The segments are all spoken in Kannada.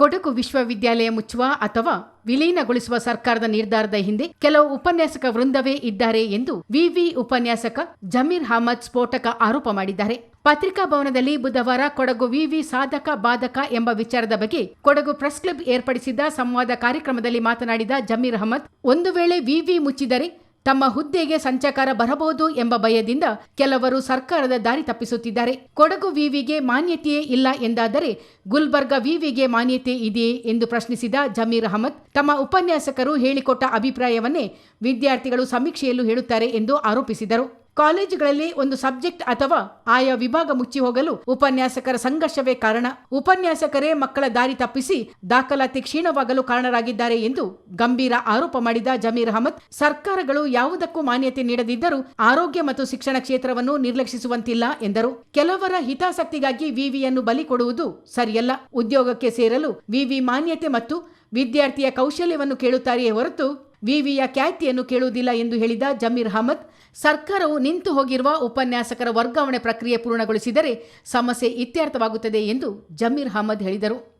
ಕೊಡಗು ವಿಶ್ವವಿದ್ಯಾಲಯ ಮುಚ್ಚುವ ಅಥವಾ ವಿಲೀನಗೊಳಿಸುವ ಸರ್ಕಾರದ ನಿರ್ಧಾರದ ಹಿಂದೆ ಕೆಲವು ಉಪನ್ಯಾಸಕ ವೃಂದವೇ ಇದ್ದಾರೆ ಎಂದು ವಿವಿ ಉಪನ್ಯಾಸಕ ಜಮೀರ್ ಅಹಮದ್ ಸ್ಫೋಟಕ ಆರೋಪ ಮಾಡಿದ್ದಾರೆ. ಪತ್ರಿಕಾ ಭವನದಲ್ಲಿ ಬುಧವಾರ ಕೊಡಗು ವಿವಿ ಸಾಧಕ ಬಾಧಕ ಎಂಬ ವಿಚಾರದ ಬಗ್ಗೆ ಕೊಡಗು ಪ್ರೆಸ್ ಕ್ಲಬ್ ಏರ್ಪಡಿಸಿದ್ದ ಸಂವಾದ ಕಾರ್ಯಕ್ರಮದಲ್ಲಿ ಮಾತನಾಡಿದ ಜಮೀರ್ ಅಹಮದ್, ಒಂದು ವೇಳೆ ವಿವಿ ಮುಚ್ಚಿದರೆ ತಮ್ಮ ಹುದ್ದೆಗೆ ಸಂಚಕಾರ ಬರಬಹುದು ಎಂಬ ಭಯದಿಂದ ಕೆಲವರು ಸರ್ಕಾರದ ದಾರಿ ತಪ್ಪಿಸುತ್ತಿದ್ದಾರೆ. ಕೊಡಗು ವಿವಿಗೆ ಮಾನ್ಯತೆಯೇ ಇಲ್ಲ ಎಂದಾದರೆ ಗುಲ್ಬರ್ಗ ವಿವಿಗೆ ಮಾನ್ಯತೆ ಇದೆಯೇ ಎಂದು ಪ್ರಶ್ನಿಸಿದ ಜಮೀರ್ ಅಹಮದ್, ತಮ್ಮ ಉಪನ್ಯಾಸಕರು ಹೇಳಿಕೊಟ್ಟ ಅಭಿಪ್ರಾಯವನ್ನೇ ವಿದ್ಯಾರ್ಥಿಗಳು ಸಮೀಕ್ಷೆಯಲ್ಲೂ ಹೇಳುತ್ತಾರೆ ಎಂದು ಆರೋಪಿಸಿದರು. ಕಾಲೇಜುಗಳಲ್ಲಿ ಒಂದು ಸಬ್ಜೆಕ್ಟ್ ಅಥವಾ ಆಯಾ ವಿಭಾಗ ಮುಚ್ಚಿ ಹೋಗಲು ಉಪನ್ಯಾಸಕರ ಸಂಘರ್ಷವೇ ಕಾರಣ. ಉಪನ್ಯಾಸಕರೇ ಮಕ್ಕಳ ದಾರಿ ತಪ್ಪಿಸಿ ದಾಖಲಾತಿ ಕ್ಷೀಣವಾಗಲು ಕಾರಣರಾಗಿದ್ದಾರೆ ಎಂದು ಗಂಭೀರ ಆರೋಪ ಮಾಡಿದ ಜಮೀರ್ ಅಹಮದ್. ಸರ್ಕಾರಗಳು ಯಾವುದಕ್ಕೂ ಮಾನ್ಯತೆ ನೀಡದಿದ್ದರೂ ಆರೋಗ್ಯ ಮತ್ತು ಶಿಕ್ಷಣ ಕ್ಷೇತ್ರವನ್ನು ನಿರ್ಲಕ್ಷಿಸುವಂತಿಲ್ಲ ಎಂದರು. ಕೆಲವರ ಹಿತಾಸಕ್ತಿಗಾಗಿ ವಿವಿಯನ್ನು ಬಲಿ ಕೊಡುವುದು ಸರಿಯಲ್ಲ. ಉದ್ಯೋಗಕ್ಕೆ ಸೇರಲು ವಿವಿ ಮಾನ್ಯತೆ ಮತ್ತು ವಿದ್ಯಾರ್ಥಿಯ ಕೌಶಲ್ಯವನ್ನು ಕೇಳುತ್ತಾರೆಯೇ ಹೊರತು ವಿವಿಯ ಖ್ಯಾತಿಯನ್ನು ಕೇಳುವುದಿಲ್ಲ ಎಂದು ಹೇಳಿದ ಜಮೀರ್ ಅಹಮದ್, ಸರ್ಕಾರವು ನಿಂತು ಹೋಗಿರುವ ಉಪನ್ಯಾಸಕರ ವರ್ಗಾವಣೆ ಪ್ರಕ್ರಿಯೆ ಪೂರ್ಣಗೊಳಿಸಿದರೆ ಸಮಸ್ಯೆ ಇತ್ಯರ್ಥವಾಗುತ್ತದೆ ಎಂದು ಜಮೀರ್ ಅಹಮದ್ ಹೇಳಿದರು.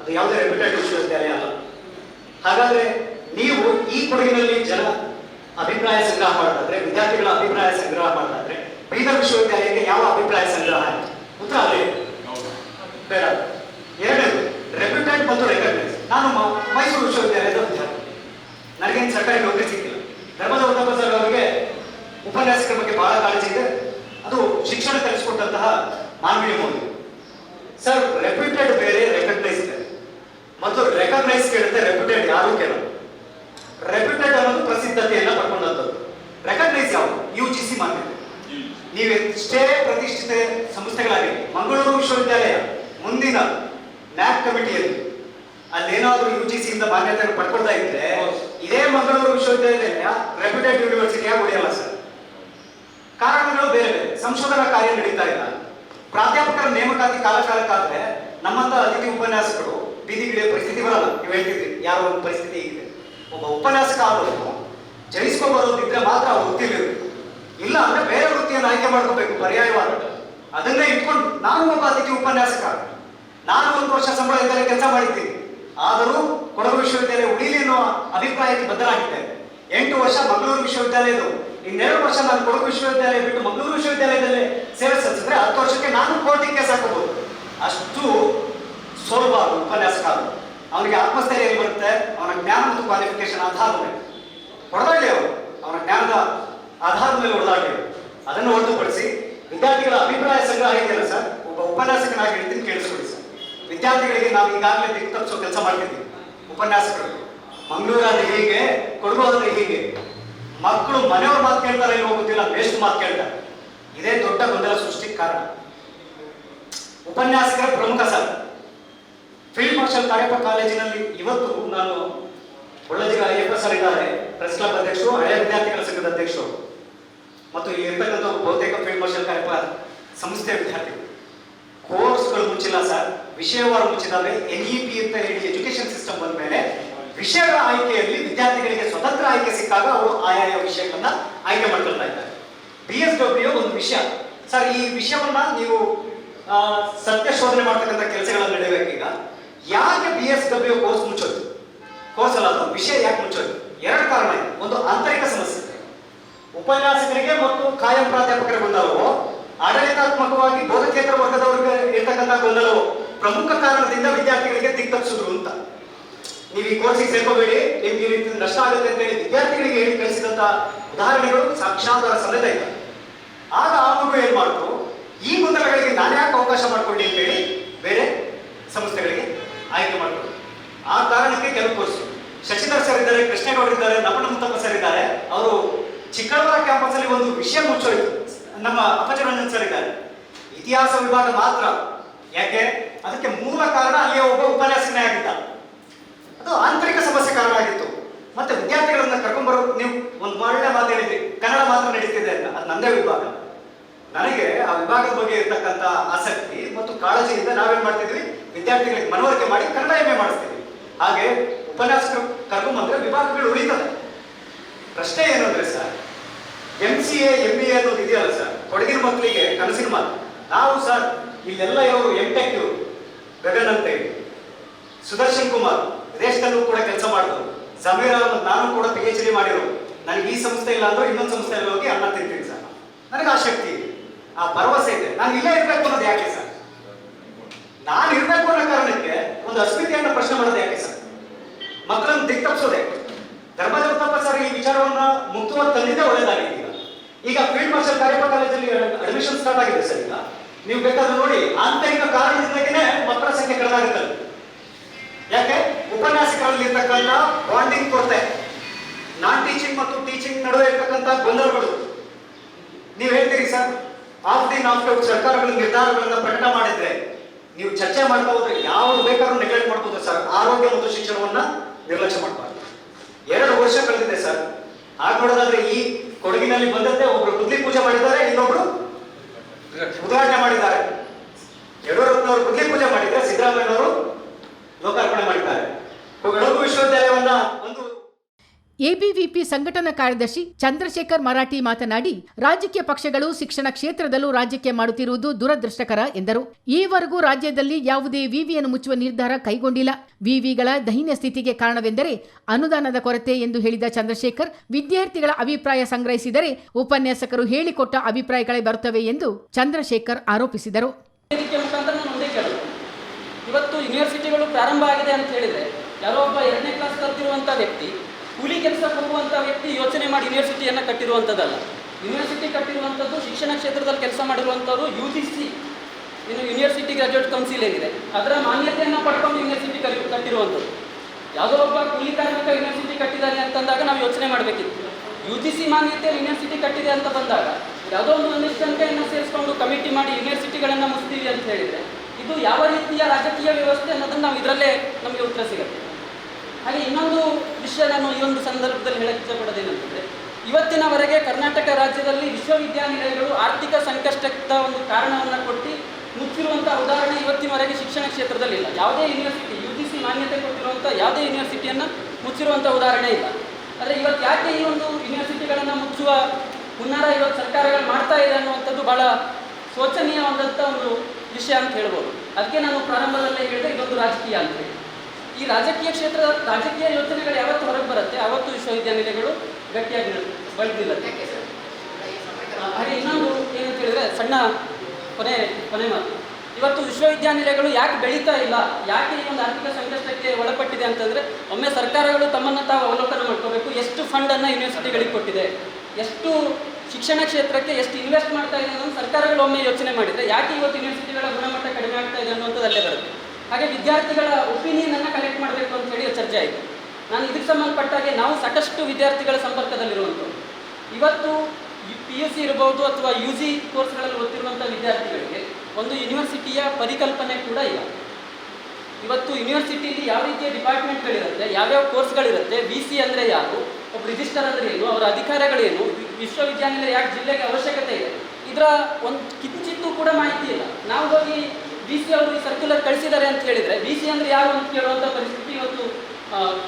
ಅದು ಯಾವುದೇ ವಿಶ್ವವಿದ್ಯಾಲಯ ಅಲ್ಲ. ಹಾಗಾದ್ರೆ ನೀವು ಈ ಕೊಡಗಿನಲ್ಲಿ ಜನ ಅಭಿಪ್ರಾಯ ಸಂಗ್ರಹ ಮಾಡೋದಾದ್ರೆ ವಿದ್ಯಾರ್ಥಿಗಳ ಅಭಿಪ್ರಾಯ ಸಂಗ್ರಹ ಮಾಡೋದಾದ್ರೆ ಬೀದರ್ ವಿಶ್ವವಿದ್ಯಾಲಯಕ್ಕೆ ಯಾವ ಅಭಿಪ್ರಾಯ ಸಂಗ್ರಹ ಉತ್ತರ ಅದೇ. ಬೇಡ. ಎರಡನೇದು ರೆಪ್ಯೂಟೆಡ್ ಮತ್ತು ರೆಕಗ್ನೈಸ್ ನಾನು ಮೈಸೂರು ವಿಶ್ವವಿದ್ಯಾಲಯದ ವಿದ್ಯಾರ್ಥಿ. ನನಗೇನು ಸರ್ಕಾರಿ ನೌಕರಿ ಸಿಕ್ಕಿಲ್ಲ. ಧರ್ಮದ ಉತ್ತಮ ಸರ್ ಅವರಿಗೆ ಉಪನ್ಯಾಸಕರ ಬಗ್ಗೆ ಬಹಳ ಕಾಳಜಿ ಇದೆ. ಅದು ಶಿಕ್ಷಣ ಕಲಿಸಿಕೊಟ್ಟಂತಹ ಮಾನವೀಯ ಮೌಲ್ಯ. ಸರ್ ರೆಪ್ಯೂಟೆಡ್ ಬೇರೆ ರೆಕಗ್ನೈಸ್ ಬೇರೆ ಮತ್ತು ರೆಕಗ್ನೈಸ್ ಕೇಳಿದ್ರೆ ರೆಪ್ಯೂಟೆಡ್ ಯಾರು ಕೇಳಲ್ಲ. ರೆಪ್ಯೂಟೆಡ್ ಅನ್ನೋದು ಪ್ರಸಿದ್ಧತೆಯನ್ನ ಪಡ್ಕೊಂಡಂಥದ್ದು. ರೆಕಗ್ನೈಸ್ ಯಾವುದು? ಯು ಜಿ ಸಿ ಮಾನ್ಯತೆ ನೀವೆಷ್ಟೇ ಪ್ರತಿಷ್ಠಿತ ಸಂಸ್ಥೆಗಳಾಗಿ ಮಂಗಳೂರು ವಿಶ್ವವಿದ್ಯಾಲಯ ಮುಂದಿನ ನ್ಯಾಕ್ ಕಮಿಟಿಯಲ್ಲಿ ಅಲ್ಲೇನಾದ್ರೂ ಯು ಜಿ ಸಿಯಿಂದ ಮಾನ್ಯತೆ ಪಡ್ಕೊಳ್ತಾ ಇದ್ರೆ ಇದೇ ಮಂಗಳೂರು ವಿಶ್ವವಿದ್ಯಾಲಯ ರೆಪ್ಯೂಟೆಡ್ ಯೂನಿವರ್ಸಿಟಿಯ ಉಳಿಯಲ್ಲ ಸರ್. ಕಾರಣಗಳು ಬೇರೆ ಬೇರೆ. ಸಂಶೋಧನಾ ಕಾರ್ಯ ನಡೀತಾ ಇಲ್ಲ. ಪ್ರಾಧ್ಯಾಪಕರ ನೇಮಕಾತಿ ಕಾಲ ಕಾಲಕ್ಕಾದ್ರೆ ನಮ್ಮಂತ ಅತಿಥಿ ಉಪನ್ಯಾಸಕರು ಬೀದಿಗಿಳಿಯೋ ಪರಿಸ್ಥಿತಿ ಬರಲ್ಲ. ನೀವು ಹೇಳ್ತಿದ್ರಿ ಯಾರೋ ಒಂದು ಪರಿಸ್ಥಿತಿ ಇದೆ. ಒಬ್ಬ ಉಪನ್ಯಾಸಕ ಜಯಿಸ್ಕೊಂಡ್ ಬರೋದಿದ್ರೆ ಮಾತ್ರ ಆ ವೃತ್ತಿಲಿರಬೇಕು ಇಲ್ಲ ಅಂದ್ರೆ ಬೇರೆ ವೃತ್ತಿಯನ್ನು ಆಯ್ಕೆ ಮಾಡ್ಕೋಬೇಕು, ಪರ್ಯಾಯವಾಗಿ. ಅದನ್ನೇ ಇಟ್ಕೊಂಡು ನಾನು ಒಬ್ಬ ಅದಕ್ಕೆ ಉಪನ್ಯಾಸಕ. ನಾನು ಒಂದು ವರ್ಷ ಸಂಬಳದಿಂದಲೇ ಕೆಲಸ ಮಾಡಿದ್ದೀನಿ ಆದರೂ ಕೊಡಗು ವಿಶ್ವವಿದ್ಯಾಲಯ ಉಳಿಲಿ ಅನ್ನೋ ಅಭಿಪ್ರಾಯಕ್ಕೆ ಬದಲಾಗಿದೆ ಎಂಟು ವರ್ಷ ಮಂಗಳೂರು ವಿಶ್ವವಿದ್ಯಾಲಯದು ಇನ್ನೆರಡು ವರ್ಷ ನಾನು ಕೊಡಗು ವಿಶ್ವವಿದ್ಯಾಲಯ ಬಿಟ್ಟು ಮಂಗಳೂರು ವಿಶ್ವವಿದ್ಯಾಲಯದಲ್ಲಿ ಸೇವೆ ಸಲ್ಲಿಸಿದ್ರೆ ಹತ್ತು ವರ್ಷಕ್ಕೆ ನಾನು ಕೋರ್ಟಿಗೆ ಕೇಸ್ ಹಾಕಬಹುದು. ಅಷ್ಟು ಸುಲಭ ಉಪನ್ಯಾಸಕ ಅವನಿಗೆ ಆತ್ಮಸ್ಥೈರ್ಯ ಬರುತ್ತೆ? ಕ್ವಾಲಿಫಿಕೇಶನ್ ಆಧಾರದ ಮೇಲೆ ಹೊಡೆದಾಡಲಿ ಅವರು. ಅವನ ಜ್ಞಾನದ ಆಧಾರದ ಮೇಲೆ ಹೊಡೆದಾಡಲಿ ಅವರು. ಅದನ್ನು ಹೊರತುಪಡಿಸಿ ವಿದ್ಯಾರ್ಥಿಗಳ ಅಭಿಪ್ರಾಯ ಸಂಗ್ರಹ ಇದೆಯಲ್ಲ ಸರ್? ಒಬ್ಬ ಉಪನ್ಯಾಸಕನಾಗಿ ಹೇಳ್ತೀನಿ ಕೇಳಿಸ್ಕೊಡಿ ಸರ್. ವಿದ್ಯಾರ್ಥಿಗಳಿಗೆ ನಾವು ಈಗಾಗಲೇ ದಿಕ್ಕು ತಪ್ಪಿಸೋ ಕೆಲಸ ಮಾಡ್ತಿದ್ದೀವಿ. ಉಪನ್ಯಾಸಕರು. ಮಂಗಳೂರಾದ್ರೆ ಹೀಗೆ ಕೊಡಗೋದ್ರೆ ಹೀಗೆ. ಮಕ್ಕಳು ಮನೆಯವ್ರ ಮಾತು ಕೇಳ್ತಾರೆ ಇಲ್ವೋ ಗೊತ್ತಿಲ್ಲ, ಬೇಸ್ಟ್ ಮಾತು ಕೇಳ್ತಾರೆ. ಇದೇ ದೊಡ್ಡ ಗೊಂದಲ ಸೃಷ್ಟಿಗೆ ಕಾರಣ. ಉಪನ್ಯಾಸಕರ ಪ್ರಮುಖ ಸರ್. ಫೀಲ್ಡ್ ಮಾರ್ಷಲ್ ಕಾರ್ಯಪ್ಪ ಕಾಲೇಜಿನಲ್ಲಿ ಇವತ್ತು ನಾನು ಒಳ್ಳಜಿಗ ಅಯ್ಯಪ್ಪ ಸರ್ ಇದ್ದಾರೆ ಪ್ರೆಸ್ ಕ್ಲಬ್ ಅಧ್ಯಕ್ಷರು, ಹಳೆಯ ವಿದ್ಯಾರ್ಥಿಗಳ ಸಂಘದ ಅಧ್ಯಕ್ಷರು ಮತ್ತು ಇರ್ತಕ್ಕಂಥ ಬಹುತೇಕ ಫೀಲ್ಡ್ ಮಾರ್ಷಲ್ ಕಾರ್ಯಪ ಸಂಸ್ಥೆಯ ವಿದ್ಯಾರ್ಥಿಗಳು. ಕೋರ್ಸ್ಗಳು ಮುಚ್ಚಿಲ್ಲ ಸರ್. ವಿಷಯವಾರು ಮುಚ್ಚಿದಾವೆ ಎನ್ ಇ ಪಿ ಅಂತ ಹೇಳಿ ಎಜುಕೇಶನ್ ಸಿಸ್ಟಮ್ ಬಂದ ಮೇಲೆ ವಿಷಯಗಳ ಆಯ್ಕೆಯಲ್ಲಿ ವಿದ್ಯಾರ್ಥಿಗಳಿಗೆ ಸ್ವತಂತ್ರ ಆಯ್ಕೆ ಸಿಕ್ಕಾಗ ಅವರು ಆಯಾಯ ವಿಷಯಗಳನ್ನ ಆಯ್ಕೆ ಮಾಡ್ಕೊಳ್ತಾ ಇದ್ದಾರೆ. ಬಿ ಎಸ್ ಡಬ್ಲ್ಯೂ ಒಂದು ವಿಷಯ. ಸರ್, ಈ ವಿಷಯವನ್ನ ನೀವು ಸತ್ಯ ಶೋಧನೆ ಮಾಡ್ತಕ್ಕಂಥ ಕೆಲಸಗಳನ್ನು ನಡೆಯಬೇಕೀಗ. ಯಾಕೆ ಬಿ ಎಸ್ ಡಬ್ಲ್ಯೂ ಕೋರ್ಸ್ ಮುಚ್ಚೋದು? ಕೋರ್ಸ್ ಅಲ್ಲ ಅದು ವಿಷಯ ಯಾಕೆ ಮುಚ್ಚೋದು? ಎರಡು ಕಾರಣ ಇದೆ. ಒಂದು ಆಂತರಿಕ ಸಮಸ್ಯೆ. ಉಪನ್ಯಾಸಕರಿಗೆ ಮತ್ತು ಕಾಯಂ ಪ್ರಾಧ್ಯಾಪಕರಿಗೆ ಗೊಂದಲವು, ಆಡಳಿತಾತ್ಮಕವಾಗಿ ಬೋಧಕೇತರ ವರ್ಗದವರಿಗೆ ಇರ್ತಕ್ಕಂಥ ಗೊಂದಲವು, ಪ್ರಮುಖ ಕಾರಣದಿಂದ ವಿದ್ಯಾರ್ಥಿಗಳಿಗೆ ದಿಕ್ತಪ್ಪಿಸಿದ್ರು ಅಂತ. ನೀವು ಈ ಕೋರ್ಸಿಗೆ ಸೇರ್ಕೋಬೇಡಿ, ನಿಮ್ಗೆ ಈ ರೀತಿ ನಷ್ಟ ಆಗುತ್ತೆ ಅಂತ ಹೇಳಿ ವಿದ್ಯಾರ್ಥಿಗಳಿಗೆ ಹೇಳಿ ಕಳಿಸಿದಂತ ಉದಾಹರಣೆಗಳು ಸಾಕ್ಷಾಧಾರ ಸಮೇತ ಇದೆ ಆಗ ಆ ಮಗು ಏನ್ ಮಾಡ್ತು? ಈ ಗೊಂದಲಗಳಿಗೆ ನಾನು ಯಾಕೆ ಅವಕಾಶ ಮಾಡಿಕೊಂಡಿ ಅಂತ ಹೇಳಿ ಬೇರೆ ಸಂಸ್ಥೆಗಳಿಗೆ ಆಯ್ಕೆ ಮಾಡ್ಕೊಂಡು ಆ ಕಾರಣಕ್ಕೆ ಕೆಲವು ಕೋರ್ಸ್ ಶಶಿಧರ್ ಸರ್ ಇದ್ದಾರೆ, ಕೃಷ್ಣೇಗೌಡ ಇದ್ದಾರೆ ನಪಟ ಮುತ್ತಪ್ಪ ಸರ್ ಇದ್ದಾರೆ. ಅವರು ಚಿಕ್ಕಬಳ್ಳಾಪುರ ಕ್ಯಾಂಪಸ್ ಅಲ್ಲಿ ಒಂದು ವಿಷಯ ಮುಚ್ಚೋಯ್ತು. ನಮ್ಮ ಅಪಚರಂಜನ್ ಸರ್ ಇದ್ದಾರೆ. ಇತಿಹಾಸ ವಿಭಾಗ ಮಾತ್ರ. ಯಾಕೆ? ಅದಕ್ಕೆ ಮೂಲ ಕಾರಣ ಅಲ್ಲಿಯ ಒಬ್ಬ ಉಪನ್ಯಾಸನೇ ಆಗಿದ್ದ. ಅದು ಆಂತರಿಕ ಸಮಸ್ಯೆ ಕಾರಣ ಆಗಿತ್ತು. ಮತ್ತೆ ವಿದ್ಯಾರ್ಥಿಗಳನ್ನ ಕರ್ಕೊಂಡ್ಬರೋ ನೀವು ಒಂದು ಒಳ್ಳೆ ಮಾತು ಹೇಳಿದ್ರಿ. ಕನ್ನಡ ಮಾತ್ರ ನಡೀತಿದೆ ಅಂತ. ಅದು ನಂದೇ ವಿಭಾಗ. ನನಗೆ ಆ ವಿಭಾಗದ ಬಗ್ಗೆ ಇರ್ತಕ್ಕಂಥ ಆಸಕ್ತಿ ಮತ್ತು ಕಾಳಜಿಯಿಂದ ನಾವೇನ್ ಮಾಡ್ತಿದ್ವಿ? ವಿದ್ಯಾರ್ಥಿಗಳಿಗೆ ಮನವರಿಕೆ ಮಾಡಿ ಕನ್ನಡ ಎಮ್ಮೆ ಮಾಡಿಸ್ತೀವಿ ಹಾಗೆ ಉಪನ್ಯಾಸಕರು ಕರ್ಕೊಂಬಂದ್ರೆ ವಿಭಾಗಗಳು ಉಳಿತದೆ ಪ್ರಶ್ನೆ ಏನು ಅಂದ್ರೆ sir M C A M B A ಅನ್ನೋದು ಇದೆಯಲ್ಲ ಸರ್ ಕೊಡಗಿನ ಮಕ್ಕಳಿಗೆ ಕನಸಿನ ಮಾತು ನಾವು ಸರ್ ಇಲ್ಲೆಲ್ಲ ಇವರು. ಎಂ ಟೆಕ್ ಗಗನ್ ಸುದರ್ಶನ್ ಕುಮಾರ್ ವಿದೇಶದಲ್ಲೂ ಕೂಡ ಕೆಲಸ ಮಾಡಿದ್ರು. ಸಮೀರ್ ಅಹಮದ್ ನಾನು ಕೂಡ ಪಿ ಎಚ್ ಡಿ ಮಾಡಿರೋ ನನಗೆ ಈ ಸಂಸ್ಥೆ ಇಲ್ಲ ಅಂದ್ರೆ ಇನ್ನೊಂದು ಸಂಸ್ಥೆಯಲ್ಲಿ ಹೋಗಿ ಅನ್ನ ತಿಂತೀನಿ ಸರ್ ನನಗೆ ಆ ಇದೆ. ಆ ಭರವಸೆ ಇದೆ. ನಾನು ಇಲ್ಲೇ ಇರಬೇಕು ಅನ್ನೋದು ಯಾಕೆ ಸರ್ ನಾನು ಇರಬೇಕು ಅನ್ನೋ ಕಾರಣಕ್ಕೆ ಒಂದು ಅಸ್ಮಿತೆಯನ್ನ ಪ್ರಶ್ನೆ ಮಾಡೋದು ಯಾಕೆ ಸರ್? ಮಕ್ಕಳನ್ನು ದಿಕ್ ತಪ್ಪಿಸೋದೆ ಧರ್ಮದೇವತಪ್ಪ ಸರ್ ಈ ವಿಚಾರವನ್ನ ಮುಕ್ತವಾಗಿ ತಂದಿದ್ದೇ ಒಳ್ಳೇದಾಗಿದೆ ಈಗ ಫೀಲ್ಡ್ ಮಾರ್ಷಲ್ ಕಾರ್ಯಪ್ಪ ಕಾಲೇಜಲ್ಲಿ ಅಡ್ಮಿಷನ್ ಸ್ಟಾರ್ಟ್ ಆಗಿದೆ ಸರ್ ಈಗ. ನೀವು ಬೇಕಾದ್ರೆ ನೋಡಿ, ಆಂತರಿಕ ಕಾರಣದಿಂದಾಗಿನೇ ಮಕ್ಕಳ ಸಂಖ್ಯೆ ಕಡಿಮೆ ಯಾಕೆ? ಉಪನ್ಯಾಸಕರಲ್ಲಿ ಇರ್ತಕ್ಕಂಥ ಬಾಂಡಿಂಗ್ ಕೊರತೆ ನಾನ್ ಟೀಚಿಂಗ್ ಮತ್ತು ಟೀಚಿಂಗ್ ನಡುವೆ ಇರ್ತಕ್ಕಂಥ ಗೊಂದಲಗಳು. ನೀವು ಹೇಳ್ತೀರಿ ಸರ್ ಆಫ್ ದಿ ಆಫ್ ಸರ್ಕಾರಗಳ ನಿರ್ಧಾರಗಳನ್ನ ಪ್ರಕಟ ಮಾಡಿದ್ರೆ ನೀವು ಚರ್ಚೆ ಮಾಡ್ತಾ ಯಾವ್ದು ಬೇಕಾದ್ರೂ ನೆಗ್ಲೆಕ್ಟ್ ಮಾಡ್ಬೋದು ಸರ್ ಆರೋಗ್ಯ ಮತ್ತು ಶಿಕ್ಷಣವನ್ನ ನಿರ್ಲಕ್ಷ್ಯ ಮಾಡಬಾರ್ದು. ಎರಡು ವರ್ಷ ಕಳೆದಿದೆ ಸರ್ ಹಾಗೆ ನೋಡೋದಾದ್ರೆ ಈ ಕೊಡಗಿನಲ್ಲಿ ಬಂದಂತೆ ಒಬ್ರು ಕುದ್ಲಿ ಪೂಜೆ ಮಾಡಿದ್ದಾರೆ, ಇನ್ನೊಬ್ರು ಉದ್ಘಾಟನೆ ಮಾಡಿದ್ದಾರೆ. ಯಡಿಯೂರಪ್ಪನವರು ಕುದ್ಲಿ ಪೂಜೆ ಮಾಡಿದ್ದಾರೆ ಸಿದ್ದರಾಮಯ್ಯನವರು ಲೋಕಾರ್ಪಣೆ ಮಾಡಿದ್ದಾರೆ. ಕೊಡಗು ವಿಶ್ವವಿದ್ಯಾಲಯವನ್ನ ಒಂದು ಎಬಿವಿಪಿ ಸಂಘಟನಾ ಕಾರ್ಯದರ್ಶಿ ಚಂದ್ರಶೇಖರ್ ಮರಾಠಿ ಮಾತನಾಡಿ, ರಾಜಕೀಯ ಪಕ್ಷಗಳು ಶಿಕ್ಷಣ ಕ್ಷೇತ್ರದಲ್ಲೂ ರಾಜಕೀಯ ಮಾಡುತ್ತಿರುವುದು ದುರದೃಷ್ಟಕರ ಎಂದರು. ಈವರೆಗೂ ರಾಜ್ಯದಲ್ಲಿ ಯಾವುದೇ ವಿವಿಯನ್ನು ಮುಚ್ಚುವ ನಿರ್ಧಾರ ಕೈಗೊಂಡಿಲ್ಲ. ವಿವಿಗಳ ದೈನ್ಯ ಸ್ಥಿತಿಗೆ ಕಾರಣವೆಂದರೆ ಅನುದಾನದ ಕೊರತೆ ಎಂದು ಹೇಳಿದ ಚಂದ್ರಶೇಖರ್, ವಿದ್ಯಾರ್ಥಿಗಳ ಅಭಿಪ್ರಾಯ ಸಂಗ್ರಹಿಸಿದರೆ ಉಪನ್ಯಾಸಕರು ಹೇಳಿಕೊಟ್ಟ ಅಭಿಪ್ರಾಯಗಳೇ ಬರುತ್ತವೆ ಎಂದು ಚಂದ್ರಶೇಖರ್ ಆರೋಪಿಸಿದರು. ಇವತ್ತು ಯೂನಿವರ್ಸಿಟಿಗಳು ಪ್ರಾರಂಭ ಆಗಿದೆ ಅಂತ ಹೇಳಿದ್ರೆ, ಯಾರೋ ಒಬ್ಬ ಎರಡನೇ ಕ್ಲಾಸ್ ಕಲ್ತಿರುವಂತಹ ವ್ಯಕ್ತಿ ಕೂಲಿ ಕೆಲಸ ಕೊಡುವಂಥ ವ್ಯಕ್ತಿ ಯೋಚನೆ ಮಾಡಿ ಯೂನಿವರ್ಸಿಟಿಯನ್ನು ಕಟ್ಟಿರುವಂಥದ್ದಲ್ಲ ಯೂನಿವರ್ಸಿಟಿ ಕಟ್ಟಿರುವಂಥದ್ದು ಶಿಕ್ಷಣ ಕ್ಷೇತ್ರದಲ್ಲಿ ಕೆಲಸ ಮಾಡಿರುವಂಥವ್ರು ಯು ಜಿ ಸಿ ಇನ್ನು ಯೂನಿವರ್ಸಿಟಿ ಗ್ರಾಜುಯೇಟ್ ಕೌನ್ಸಿಲ್ ಏನಿದೆ. ಅದರ ಮಾನ್ಯತೆಯನ್ನು ಪಡ್ಕೊಂಡು ಯೂನಿವರ್ಸಿಟಿ ಕಲಿ ಕಟ್ಟಿರುವಂಥದ್ದು ಯಾವುದೋ ಒಬ್ಬ ಕೂಲಿ ಕಾರ್ಮಿಕ ಯೂನಿವರ್ಸಿಟಿ ಕಟ್ಟಿದ್ದಾನೆ ಅಂತಂದಾಗ ನಾವು ಯೋಚನೆ ಮಾಡಬೇಕಿತ್ತು. ಯು ಜಿ ಸಿ ಮಾನ್ಯತೆ ಯೂನಿವರ್ಸಿಟಿ ಕಟ್ಟಿದೆ ಅಂತ ಬಂದಾಗ ಯಾವುದೋ ಒಂದು ಒಂದಿಷ್ಟು ಸಂಖ್ಯೆಯನ್ನು ಸೇರಿಸ್ಕೊಂಡು ಕಮಿಟಿ ಮಾಡಿ ಯೂನಿವರ್ಸಿಟಿಗಳನ್ನು ಮುಚ್ತೀವಿ ಅಂತ ಹೇಳಿದರೆ, ಇದು ಯಾವ ರೀತಿಯ ರಾಜಕೀಯ ವ್ಯವಸ್ಥೆ ಅನ್ನೋದನ್ನು ನಾವು ಇದರಲ್ಲೇ ನಮಗೆ ಉತ್ತರ ಸಿಗುತ್ತೆ. ಹಾಗೆ ಇನ್ನೊಂದು ವಿಷಯ ನಾನು ಈ ಒಂದು ಸಂದರ್ಭದಲ್ಲಿ ಹೇಳಕ್ಕೆ ಇಷ್ಟಪಡೋದೇನಂತಂದರೆ, ಇವತ್ತಿನವರೆಗೆ ಕರ್ನಾಟಕ ರಾಜ್ಯದಲ್ಲಿ ವಿಶ್ವವಿದ್ಯಾನಿಲಯಗಳು ಆರ್ಥಿಕ ಸಂಕಷ್ಟದ ಒಂದು ಕಾರಣವನ್ನು ಕೊಟ್ಟು ಮುಚ್ಚಿರುವಂಥ ಉದಾಹರಣೆ ಇವತ್ತಿನವರೆಗೆ ಶಿಕ್ಷಣ ಕ್ಷೇತ್ರದಲ್ಲಿ ಇಲ್ಲ. ಯಾವುದೇ ಯೂನಿವರ್ಸಿಟಿ ಯು ಜಿ ಸಿ ಮಾನ್ಯತೆ ಕೊಟ್ಟಿರುವಂಥ ಯಾವುದೇ ಯೂನಿವರ್ಸಿಟಿಯನ್ನು ಮುಚ್ಚಿರುವಂಥ ಉದಾಹರಣೆ ಇಲ್ಲ. ಆದರೆ ಇವತ್ತು ಯಾಕೆ ಈ ಒಂದು ಯೂನಿವರ್ಸಿಟಿಗಳನ್ನು ಮುಚ್ಚುವ ಹುನ್ನಾರ ಇವತ್ತು ಸರ್ಕಾರಗಳು ಮಾಡ್ತಾ ಇದೆ ಅನ್ನುವಂಥದ್ದು ಭಾಳ ಶೋಚನೀಯವಾದಂಥ ಒಂದು ವಿಷಯ ಅಂತ ಹೇಳ್ಬೋದು. ಅದಕ್ಕೆ ನಾನು ಪ್ರಾರಂಭದಲ್ಲೇ ಹೇಳಿದೆ, ಇದೊಂದು ರಾಜಕೀಯ ಅಂತ ಹೇಳಿ. ಈ ರಾಜಕೀಯ ಕ್ಷೇತ್ರದ ರಾಜಕೀಯ ಯೋಜನೆಗಳು ಯಾವತ್ತು ಹೊರಗೆ ಬರುತ್ತೆ ಅವತ್ತು ವಿಶ್ವವಿದ್ಯಾನಿಲಯಗಳು ಗಟ್ಟಿಯಾಗಿ ಬಳಿದಿಲ್ಲ ಹಾಗೆ ಇನ್ನೊಂದು ಏನಂತ ಹೇಳಿದ್ರೆ ಸಣ್ಣ ಕೊನೆ ಕೊನೆ ಮಾತು. ಇವತ್ತು ವಿಶ್ವವಿದ್ಯಾನಿಲಯಗಳು ಯಾಕೆ ಬೆಳೀತಾ ಇಲ್ಲ ಯಾಕೆ ಈ ಒಂದು ಆರ್ಥಿಕ ಸಂಕಷ್ಟಕ್ಕೆ ಒಳಪಟ್ಟಿದೆ ಅಂತಂದರೆ ಒಮ್ಮೆ ಸರ್ಕಾರಗಳು ತಮ್ಮನ್ನು ತಾವು ಅವಲೋಕನ ಮಾಡ್ಕೋಬೇಕು ಎಷ್ಟು ಫಂಡನ್ನು ಯೂನಿವರ್ಸಿಟಿಗಳಿಗೆ ಕೊಟ್ಟಿದೆ ಎಷ್ಟು ಶಿಕ್ಷಣ ಕ್ಷೇತ್ರಕ್ಕೆ ಎಷ್ಟು ಇನ್ವೆಸ್ಟ್ ಮಾಡ್ತಾ ಇದೆ ಅನ್ನೋದು ಸರ್ಕಾರಗಳು ಒಮ್ಮೆ ಯೋಚನೆ ಮಾಡಿದರೆ ಯಾಕೆ ಇವತ್ತು ಯೂನಿವರ್ಸಿಟಿಗಳ ಗುಣಮಟ್ಟ ಕಡಿಮೆ ಆಗ್ತಾ ಇದೆ ಅನ್ನುವಂಥದ್ದು ಅಲ್ಲೇ ಬರುತ್ತೆ. ಹಾಗೆ ವಿದ್ಯಾರ್ಥಿಗಳ ಒಪಿನಿಯನನ್ನು ಕಲೆಕ್ಟ್ ಮಾಡಬೇಕು ಅಂತ ಹೇಳಿ ಚರ್ಚೆ ಆಯಿತು. ನಾನು ಇದಕ್ಕೆ ಸಂಬಂಧಪಟ್ಟಾಗೆ ನಾವು ಸಾಕಷ್ಟು ವಿದ್ಯಾರ್ಥಿಗಳ ಸಂಪರ್ಕದಲ್ಲಿರುವಂಥವ್ರು. ಇವತ್ತು ಪಿ ಯು ಸಿ ಇರಬಹುದು ಅಥವಾ ಯು ಜಿ ಕೋರ್ಸ್ಗಳಲ್ಲಿ ಓದ್ತಿರುವಂಥ ವಿದ್ಯಾರ್ಥಿಗಳಿಗೆ ಒಂದು ಯೂನಿವರ್ಸಿಟಿಯ ಪರಿಕಲ್ಪನೆ ಕೂಡ ಇಲ್ಲ. ಇವತ್ತು ಯೂನಿವರ್ಸಿಟಿಯಲ್ಲಿ ಯಾವ ರೀತಿಯ ಡಿಪಾರ್ಟ್ಮೆಂಟ್ಗಳಿರುತ್ತೆ ಯಾವ್ಯಾವ ಕೋರ್ಸ್ಗಳಿರುತ್ತೆ ಬಿ ಸಿ ಅಂದರೆ ಯಾರು ಒಬ್ಬ ರಿಜಿಸ್ಟರ್ ಅಂದರೆ ಏನು, ಅವರ ಅಧಿಕಾರಗಳೇನು ವಿಶ್ವವಿದ್ಯಾನಿಲಯ ಯಾಕೆ ಜಿಲ್ಲೆಗೆ ಅವಶ್ಯಕತೆ ಇದೆ, ಇದರ ಒಂದು ಕಿಂಚಿತ್ತೂ ಕೂಡ ಮಾಹಿತಿ ಇಲ್ಲ. ನಾವು ಹೋಗಿ ವಿ ಸಿ ಅವರು ಸರ್ಕ್ಯುಲರ್ ಕಳಿಸಿದ್ದಾರೆ ಅಂತ ಹೇಳಿದರೆ ಬಿ ಸಿ ಅಂದರೆ ಯಾರು ಅಂತ ಕೇಳುವಂಥ ಪರಿಸ್ಥಿತಿ ಇವತ್ತು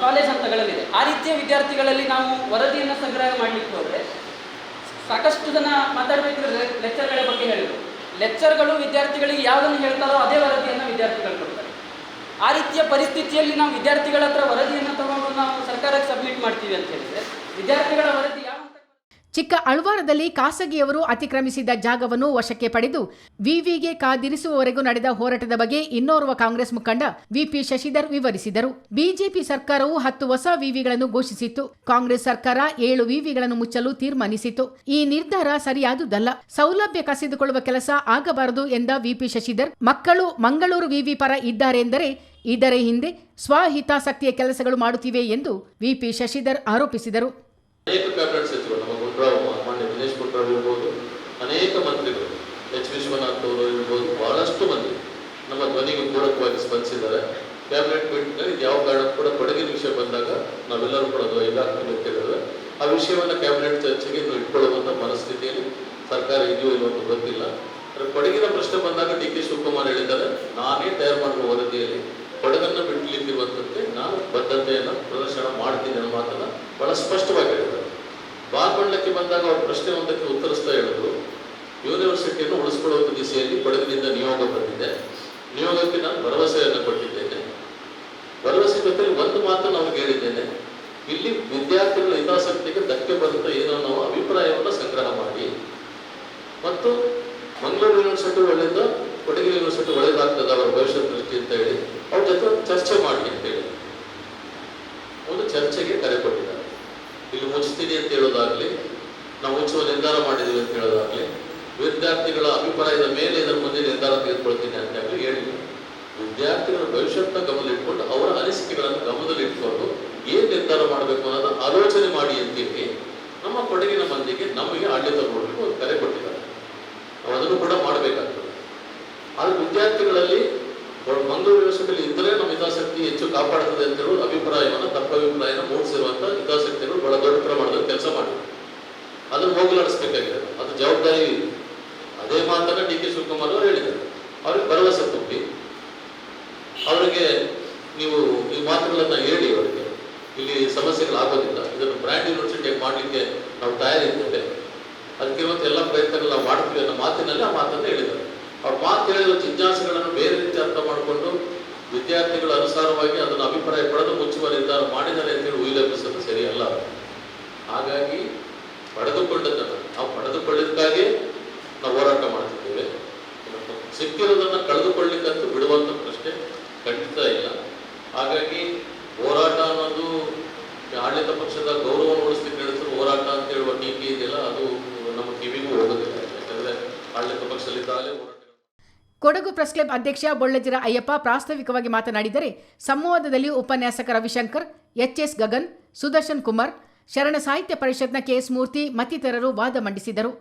ಕಾಲೇಜ್ ಹಂತಗಳಲ್ಲಿದೆ ಆ ರೀತಿಯ ವಿದ್ಯಾರ್ಥಿಗಳಲ್ಲಿ ನಾವು ವರದಿಯನ್ನು ಸಂಗ್ರಹ ಮಾಡಲಿಕ್ಕೆ ಹೋದರೆ, ಸಾಕಷ್ಟು ಜನ ಮಾತಾಡಬೇಕಿದ್ರೆ ಲೆಕ್ಚರ್ಗಳ ಬಗ್ಗೆ ಹೇಳಿದರು. ಲೆಕ್ಚರ್ಗಳು ವಿದ್ಯಾರ್ಥಿಗಳಿಗೆ ಯಾವುದನ್ನು ಹೇಳ್ತಾರೋ ಅದೇ ವರದಿಯನ್ನು ವಿದ್ಯಾರ್ಥಿಗಳು ಕೊಡ್ತಾರೆ. ಆ ರೀತಿಯ ಪರಿಸ್ಥಿತಿಯಲ್ಲಿ ನಾವು ವಿದ್ಯಾರ್ಥಿಗಳ ಹತ್ರ ವರದಿಯನ್ನು ತಗೊಂಡು ನಾವು ಸರ್ಕಾರಕ್ಕೆ ಸಬ್ಮಿಟ್ ಮಾಡ್ತೀವಿ ಅಂತ ಹೇಳಿದರೆ, ವಿದ್ಯಾರ್ಥಿಗಳ ವರದಿ ಚಿಕ್ಕ ಅಳ್ವಾರದಲ್ಲಿ ಖಾಸಗಿಯವರು ಅತಿಕ್ರಮಿಸಿದ ಜಾಗವನ್ನು ವಶಕ್ಕೆ ಪಡೆದು ವಿವಿಗೆ ಕಾದಿರಿಸುವವರೆಗೂ ನಡೆದ ಹೋರಾಟದ ಬಗ್ಗೆ ಇನ್ನೋರ್ವ ಕಾಂಗ್ರೆಸ್ ಮುಖಂಡ ವಿಪಿ ಶಶಿಧರ್ ವಿವರಿಸಿದರು. ಬಿಜೆಪಿ ಸರ್ಕಾರವು ಹತ್ತು ಹೊಸ ವಿವಿಗಳನ್ನು ಘೋಷಿಸಿತ್ತು. ಕಾಂಗ್ರೆಸ್ ಸರ್ಕಾರ ಏಳು ವಿವಿಗಳನ್ನು ಮುಚ್ಚಲು ತೀರ್ಮಾನಿಸಿತು ಈ ನಿರ್ಧಾರ ಸರಿಯಾದುದಲ್ಲ. ಸೌಲಭ್ಯ ಕಸಿದುಕೊಳ್ಳುವ ಕೆಲಸ ಆಗಬಾರದು ಎಂದ ವಿಪಿ ಶಶಿಧರ್, ಮಕ್ಕಳು ಮಂಗಳೂರು ವಿವಿ ಪರ ಇದ್ದಾರೆ ಎಂದರೆ ಇದರ ಹಿಂದೆ ಸ್ವಹಿತಾಸಕ್ತಿಯ ಕೆಲಸಗಳು ಮಾಡುತ್ತಿವೆ ಎಂದು ವಿಪಿ ಶಶಿಧರ್ ಆರೋಪಿಸಿದರು. ನಮ್ಮ ಮಾನ್ಯ ದಿನೇಶ್ ಪುಟ್ರಾವ್ ಇರ್ಬೋದು, ಅನೇಕ ಮಂತ್ರಿಗಳು, ಎಚ್ ವಿಶ್ವನಾಥ್ ಅವರು ಇರ್ಬೋದು, ಬಹಳಷ್ಟು ಮಂದಿ ನಮ್ಮ ಧ್ವನಿಗೆ ಪೂರಕವಾಗಿ ಸ್ಪಂದಿಸಿದ್ದಾರೆ. ಕ್ಯಾಬಿನೆಟ್ ಮೀಟಿಂಗ್ನಲ್ಲಿ ಯಾವ ಕಾರಣಕ್ಕೂ ಕೂಡ ಕೊಡಗಿನ ವಿಷಯ ಬಂದಾಗ ನಾವೆಲ್ಲರೂ ಕೂಡ ಅದು ಇಲಾಖೆ ಕೇಳಿದ್ರೆ ಆ ವಿಷಯವನ್ನು ಕ್ಯಾಬಿನೆಟ್ ಚರ್ಚೆಗೆ ಇಟ್ಕೊಳ್ಳುವಂಥ ಮನಸ್ಥಿತಿಯಲ್ಲಿ ಸರ್ಕಾರ ಇದೆಯೋ ಇಲ್ಲೋ ಅಂತ ಗೊತ್ತಿಲ್ಲ. ಆದರೆ ಕೊಡಗಿನ ಪ್ರಶ್ನೆ ಬಂದಾಗ ಡಿ ಕೆ ಶಿವಕುಮಾರ್ ಹೇಳಿದ್ದಾರೆ, ನಾನೇ ತಯಾರು ಮಾಡುವ ವರದಿಯಲ್ಲಿ ಕೊಡಗನ್ನು ಬಿಡಲಿಕ್ಕಿರುವಂಥದ್ದೇ ನಾನು ಬದ್ಧತೆಯನ್ನು ಬಹಳ ಸ್ಪಷ್ಟವಾಗಿ ಹೇಳಿದ್ದಾರೆ. ಬಾಲ್ಮಂಡಲಕ್ಕೆ ಬಂದಾಗ ಅವ್ರ ಪ್ರಶ್ನೆ ಒಂದಕ್ಕೆ ಉತ್ತರಿಸ್ತಾ ಹೇಳಿದ್ರು ಯೂನಿವರ್ಸಿಟಿಯನ್ನು ಉಳಿಸ್ಕೊಳ್ಳುವ ದಿಸೆಯಲ್ಲಿ ಕೊಡಗಿನಿಂದ ನಿಯೋಗ ಬಂದಿದೆ. ನಿಯೋಗಕ್ಕೆ ನಾನು ಭರವಸೆಯನ್ನು ಕೊಟ್ಟಿದ್ದೇನೆ. ಭರವಸೆ ಜೊತೆ ಒಂದು ಮಾತು ನಾವು ಕೇಳಿದ್ದೇನೆ ಇಲ್ಲಿ ವಿದ್ಯಾರ್ಥಿಗಳ ಹಿತಾಸಕ್ತಿಗೆ ಧಕ್ಕೆ ಬರುತ್ತೆ ಏನೋ ನಾವು ಅಭಿಪ್ರಾಯವನ್ನು ಸಂಗ್ರಹ ಮಾಡಿ. ಮತ್ತು ಮಂಗಳೂರು ಯೂನಿವರ್ಸಿಟಿ ಒಳ್ಳೆಯದ ಕೊಡಗಿ ಯೂನಿವರ್ಸಿಟಿ ಒಳ್ಳೇದಾಗ್ತದೆ ಅವರ ಭವಿಷ್ಯದ ದೃಷ್ಟಿ ಅಂತ ಹೇಳಿ ಅವ್ರ ಜೊತೆ ಚರ್ಚೆ ಮಾಡಿ ಅಂತ ಹೇಳಿ ಒಂದು ಚರ್ಚೆಗೆ ಕರೆ ಕೊಟ್ಟಿದ್ದಾರೆ ಇಲ್ಲಿ ಮುಚ್ಚುತ್ತೀನಿ ಅಂತ ಹೇಳೋದಾಗ್ಲಿ, ನಾವು ಮುಚ್ಚುವ ನಿರ್ಧಾರ ಮಾಡಿದ್ದೀವಿ ಅಂತ ಹೇಳೋದಾಗ್ಲಿ, ವಿದ್ಯಾರ್ಥಿಗಳ ಅಭಿಪ್ರಾಯದ ಮೇಲೆ ಇದರ ಮುಂದೆ ನಿರ್ಧಾರ ತೆಗೆದುಕೊಳ್ತೀನಿ ಅಂತ ಹೇಳಿ ಹೇಳಿದ್ರು ವಿದ್ಯಾರ್ಥಿಗಳ ಭವಿಷ್ಯತ್ನ ಗಮನದಲ್ಲಿಟ್ಕೊಂಡು ಅವರ ಅನಿಸಿಕೆಗಳನ್ನು ಗಮನದಲ್ಲಿಟ್ಕೊಂಡು ಏನ್ ನಿರ್ಧಾರ ಮಾಡಬೇಕು ಅನ್ನೋದನ್ನ ಆಲೋಚನೆ ಮಾಡಿ ಅಂತೇಳಿ ನಮ್ಮ ಕೊಡಗಿನ ಮಂದಿಗೆ ನಮಗೆ ಆಡಳಿತ ಕೊಡಬೇಕು ಅಂತ ಕರೆ ಕೊಟ್ಟಿದ್ದಾರೆ. ನಾವು ಅದನ್ನು ಕೂಡ ಮಾಡಬೇಕಾಗ್ತದೆ. ಆದ್ರೆ ವಿದ್ಯಾರ್ಥಿಗಳಲ್ಲಿ ಮಂಗಳೂರು ಯೂನಿವರ್ಸಿಟಿಯಲ್ಲಿ ಇದ್ದರೆ ನಮ್ಮ ಹಿತಾಸಕ್ತಿ ಹೆಚ್ಚು ಕಾಪಾಡುತ್ತದೆ ಅಂತ ಹೇಳುವ ಅಭಿಪ್ರಾಯವನ್ನು ತಪ್ಪ ಅಭಿಪ್ರಾಯನ ಮೂಡಿಸಿರುವಂತ ಹಿತಾಸಕ್ತಿಗಳು ಬಹಳ ದೊಡ್ಡ ಪ್ರಮಾಣದಲ್ಲಿ ಕೆಲಸ ಮಾಡಿ ಅದನ್ನು ಹೋಗಲಾಡಿಸ್ಬೇಕಾಗಿದೆ. ಅದು ಜವಾಬ್ದಾರಿ ಅದೇ ಮಾತನ್ನ ಡಿ ಕೆ ಶಿವಕುಮಾರ್ ಅವರು ಹೇಳಿದರು ಅವ್ರಿಗೆ ಭರವಸೆ ತುಂಬಿ, ಅವರಿಗೆ ನೀವು ಈ ಮಾತುಗಳನ್ನ ಹೇಳಿ ಅವರಿಗೆ. ಇಲ್ಲಿ ಸಮಸ್ಯೆಗಳಾಗೋದಿಲ್ಲ. ಇದನ್ನು ಬ್ರ್ಯಾಂಡ್ ಯೂನಿವರ್ಸಿಟಿ ಮಾಡಲಿಕ್ಕೆ ನಾವು ತಯಾರಿದ್ದೇವೆ. ಅದಕ್ಕೆ ಇವತ್ತು ಎಲ್ಲ ಪ್ರಯತ್ನಗಳು ನಾವು ಮಾಡ್ತೀವಿ ಅನ್ನೋ ಮಾತಿನಲ್ಲಿ ಆ ಮಾತನ್ನು ಹೇಳಿದ್ದಾರೆ. ಅವ್ರ ಮಾತು ಹೇಳಿದ ಜಿಜ್ಞಾಸೆಗಳನ್ನು ಬೇರೆ ರೀತಿ ಅರ್ಥ ಮಾಡಿಕೊಂಡು ವಿದ್ಯಾರ್ಥಿಗಳ ಅನುಸಾರವಾಗಿ ಅದನ್ನು ಅಭಿಪ್ರಾಯ ಪಡೆದು ಮುಚ್ಚುವ ನಿರ್ಧಾರ ಮಾಡಿದ್ದಾರೆ ಅಂತೇಳಿ ಉಯಿಲೆಬ್ಬಿಸೋದು ಸರಿಯಲ್ಲ. ಹಾಗಾಗಿ ಪಡೆದುಕೊಂಡದ್ದನ್ನು ನಾವು ಪಡೆದುಕೊಳ್ಳಿದ್ದಕ್ಕಾಗಿ ನಾವು ಹೋರಾಟ ಮಾಡ್ತಿದ್ದೇವೆ. ಸಿಕ್ಕಿರೋದನ್ನು ಕಳೆದುಕೊಳ್ಳಿಕ್ಕಂತೂ ಬಿಡುವಂಥ ಪ್ರಶ್ನೆ ಖಂಡಿತ ಇಲ್ಲ. ಹಾಗಾಗಿ ಹೋರಾಟ ಅನ್ನೋದು ಆಡಳಿತ ಪಕ್ಷದ ಗೌರವ ಉಳಿಸ್ಲಿಕ್ಕೆ ನಡೆಸಿದ್ರು ಹೋರಾಟ ಅಂತ ಹೇಳುವ ಟೀಕೆ ಇದೆಯಲ್ಲ, ಅದು ನಮ್ಮ ಕಿವಿಗೂ ಹೋಗೋದಿಲ್ಲ. ಯಾಕಂದರೆ ಆಡಳಿತ ಪಕ್ಷದಲ್ಲಿದ್ದಾಗಲೇ ಹೋರಾಟ ಕೊಡಗು ಪ್ರೆಸ್ ಕ್ಲಬ್ ಅಧ್ಯಕ್ಷ ಬೊಳ್ಳಜಿರ ಅಯ್ಯಪ್ಪ ಪ್ರಾಸ್ತಾವಿಕವಾಗಿ ಮಾತನಾಡಿದರೆ, ಸಂವಾದದಲ್ಲಿ ಉಪನ್ಯಾಸಕ ರವಿಶಂಕರ್ ಎಚ್ಎಸ್ ಗಗನ್, ಸುದರ್ಶನ್ ಕುಮಾರ್, ಶರಣ ಸಾಹಿತ್ಯ ಪರಿಷತ್ನ ಕೆಎಸ್ ಮೂರ್ತಿ ಮತ್ತಿತರರು ವಾದ ಮಂಡಿಸಿದರು.